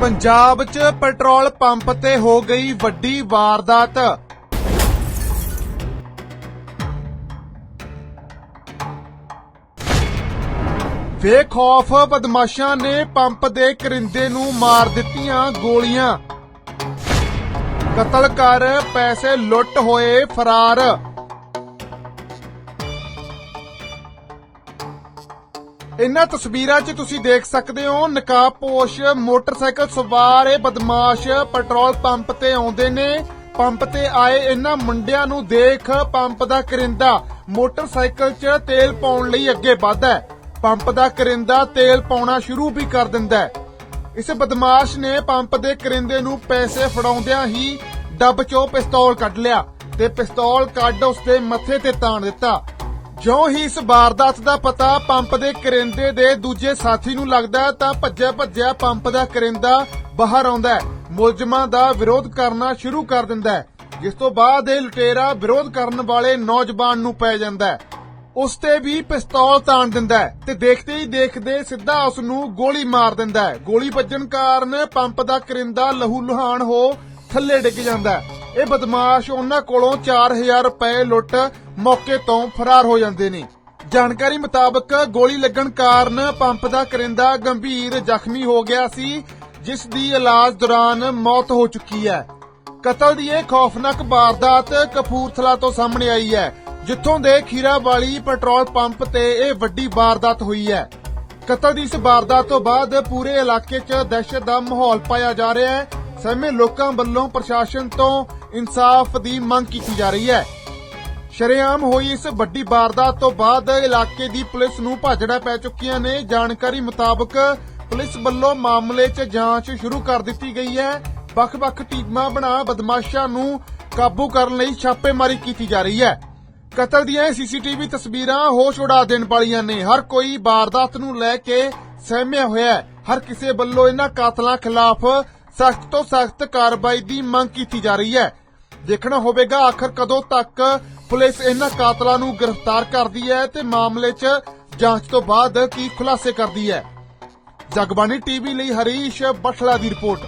ਪੰਜਾਬ 'ਚ petrol pump ਤੇ ਹੋ ਗਈ ਵੱਡੀ ਵਾਰਦਾਤ। ਬੇਖੌਫ ਬਦਮਾਸ਼ਾਂ ਨੇ ਪੰਪ ਦੇ ਕਰਿੰਦੇ ਨੂੰ ਮਾਰ ਦਿੱਤੀਆਂ ਗੋਲੀਆਂ। ਕਤਲ ਕਰ ਪੈਸੇ ਲੁੱਟ ਹੋਏ ਫਰਾਰ। ਇਨ੍ਹਾਂ ਤਸਵੀਰਾਂ 'ਚ ਤੁਸੀਂ ਦੇਖ ਸਕਦੇ ਹੋ ਨਕਾਬਪੋਸ਼ ਮੋਟਰਸਾਈਕਲ ਸਵਾਰ ਇਹ ਬਦਮਾਸ਼ ਪੈਟਰੋਲ ਪੰਪ ਤੇ ਆਉਂਦੇ ਨੇ। ਪੰਪ ਤੇ ਆਏ ਇਹਨਾਂ ਮੁੰਡਿਆਂ ਨੂੰ ਦੇਖ ਪੰਪ ਦਾ ਕਰਿੰਦਾ। ਮੋਟਰਸਾਈਕਲ 'ਚ ਤੇਲ ਪਾਉਣ ਲਈ ਅੱਗੇ ਵਧਦਾ ਪੰਪ ਦਾ ਕਰਿੰਦਾ ਤੇਲ ਪਾਉਣਾ ਸ਼ੁਰੂ ਵੀ ਕਰ ਦਿੰਦਾ ਇਸ ਬਦਮਾਸ਼ ਨੇ ਪੰਪ ਦੇ ਕਰਿੰਦੇ ਨੂੰ ਪੈਸੇ ਫੜਾਉਂਦਿਆਂ ਹੀ ਡੱਬ 'ਚੋਂ ਪਿਸਤੌਲ ਕੱਢ ਲਿਆ ਤੇ ਪਿਸਤੌਲ ਕੱਢ ਉਸਦੇ ਮੱਥੇ ਤੇ ਤਾਣ ਦਿੱਤਾ। ਜਿਉਂ ਹੀ ਇਸ ਵਾਰਦਾਤ ਦਾ ਪਤਾ ਪੰਪ ਦੇ ਕਰਿੰਦੇ ਦੇ ਦੂਜੇ ਸਾਥੀ ਨੂੰ ਲੱਗਦਾ ਤਾਂ ਭੱਜਿਆ ਭੱਜਿਆ ਪੰਪ ਦਾ ਕਰਿੰਦਾ ਬਾਹਰ ਆਉਂਦਾ ਹੈ। ਮੁਲਜ਼ਮਾਂ ਦਾ ਵਿਰੋਧ ਕਰਨਾ ਸ਼ੁਰੂ ਕਰ ਦਿੰਦਾ ਹੈ, ਜਿਸ ਤੋਂ ਬਾਅਦ ਇਹ ਲੁਟੇਰਾ ਵਿਰੋਧ ਕਰਨ ਵਾਲੇ ਨੌਜਵਾਨ ਨੂੰ ਪੈ ਜਾਂਦਾ ਹੈ। ਉਸ ਤੇ ਵੀ ਪਿਸਤੌਲ ਤਾਣ ਦਿੰਦਾ ਹੈ ਤੇ ਦੇਖਦੇ ਹੀ ਦੇਖਦੇ ਸਿੱਧਾ ਉਸ ਨੂੰ ਗੋਲੀ ਮਾਰ ਦਿੰਦਾ ਹੈ। ਗੋਲੀ ਵੱਜਣ ਕਾਰਨ ਪੰਪ ਦਾ ਕਰਿੰਦਾ ਲਹੂ ਲੁਹਾਨ ਹੋ ਥੱਲੇ ਡਿੱਗ ਜਾਂਦਾ ਹੈ। ਇਹ ਬਦਮਾਸ਼ ਉਹਨਾਂ ਕੋਲੋਂ 4000 ਰੁਪਏ ਲੁੱਟ ਮੌਕੇ ਤੋਂ ਫਰਾਰ ਹੋ ਜਾਂਦੇ ਨੇ। ਜਾਣਕਾਰੀ ਮੁਤਾਬਕ ਗੋਲੀ ਲੱਗਣ ਕਾਰਨ ਪੰਪ ਦਾ ਕਰਿੰਦਾ ਗੰਭੀਰ ਜ਼ਖਮੀ ਹੋ ਗਿਆ ਸੀ, ਜਿਸ ਦੀ ਇਲਾਜ ਦੌਰਾਨ ਮੌਤ ਹੋ ਚੁੱਕੀ ਹੈ। ਕਤਲ ਦੀ ਇਹ ਖੌਫਨਾਕ ਵਾਰਦਾਤ ਕਪੂਰਥਲਾ ਤੋਂ ਸਾਹਮਣੇ ਆਈ ਹੈ, ਜਿੱਥੋਂ ਦੇ ਖੀਰਾਵਾਲੀ ਪੈਟਰੋਲ ਪੰਪ ਤੇ ਇਹ ਵੱਡੀ ਵਾਰਦਾਤ ਹੋਈ ਹੈ। ਕਤਲ ਦੀ ਇਸ ਵਾਰਦਾਤ ਤੋਂ ਬਾਅਦ ਪੂਰੇ ਇਲਾਕੇ 'ਚ ਦਹਿਸ਼ਤ ਦਾ ਮਾਹੌਲ ਪਾਇਆ ਜਾ ਰਿਹਾ ਹੈ। ਸਹਿਮੇ ਲੋਕਾਂ ਵੱਲੋਂ ਪ੍ਰਸ਼ਾਸਨ ਤੋਂ ਇਨਸਾਫ ਦੀ ਮੰਗ ਕੀਤੀ ਜਾ ਰਹੀ ਹੈ। ਸ਼ਰੇਆਮ ਹੋਈ ਇਸ ਵੱਡੀ ਵਾਰਦਾਤ ਤੋਂ ਬਾਅਦ ਇਲਾਕੇ ਦੀ ਪੁਲਿਸ ਨੂੰ ਭਾਜੜਾ ਪੈ ਚੁੱਕੀਆਂ ਨੇ। ਜਾਣਕਾਰੀ ਮੁਤਾਬਕ ਪੁਲਿਸ ਵੱਲੋਂ ਮਾਮਲੇ 'ਚ ਜਾਂਚ ਸ਼ੁਰੂ ਕਰ ਦਿੱਤੀ ਗਈ ਹੈ। ਵੱਖ-ਵੱਖ ਟੀਮਾਂ ਬਣਾ ਬਦਮਾਸ਼ਾਂ ਨੂੰ ਕਾਬੂ ਕਰਨ ਲਈ ਛਾਪੇਮਾਰੀ ਕੀਤੀ ਜਾ ਰਹੀ ਹੈ। ਕਤਲ ਦੀਆਂ ਸੀਸੀਟੀਵੀ ਤਸਵੀਰਾਂ ਹੋਸ਼ ਉਡਾ ਦੇਣ ਵਾਲੀਆਂ ਨੇ। ਹਰ ਕੋਈ ਵਾਰਦਾਤ ਨੂੰ ਲੈ ਕੇ ਸਹਿਮਿਆ ਹੋਇਆ ਹੈ। ਹਰ ਕਿਸੇ ਵੱਲੋਂ ਇਹਨਾਂ ਕਾਤਲਾਂ ਖਿਲਾਫ ਸਖਤ ਤੋਂ ਸਖਤ ਕਾਰਵਾਈ ਦੀ ਮੰਗ ਕੀਤੀ ਜਾ ਰਹੀ ਹੈ। ਦੇਖਣਾ ਹੋਵੇਗਾ ਆਖਰ ਕਦੋਂ ਤੱਕ ਪੁਲਿਸ ਇਹਨਾਂ ਕਾਤਲਾਂ ਨੂੰ ਗ੍ਰਿਫਤਾਰ ਕਰਦੀ ਹੈ ਤੇ ਮਾਮਲੇ 'ਚ ਜਾਂਚ ਤੋਂ ਬਾਅਦ ਕੀ ਖੁਲਾਸੇ ਕਰਦੀ ਹੈ। ਜਗਬਾਣੀ ਟੀਵੀ ਲਈ ਹਰੀਸ਼ ਬਠਲਾ ਦੀ ਰਿਪੋਰਟ।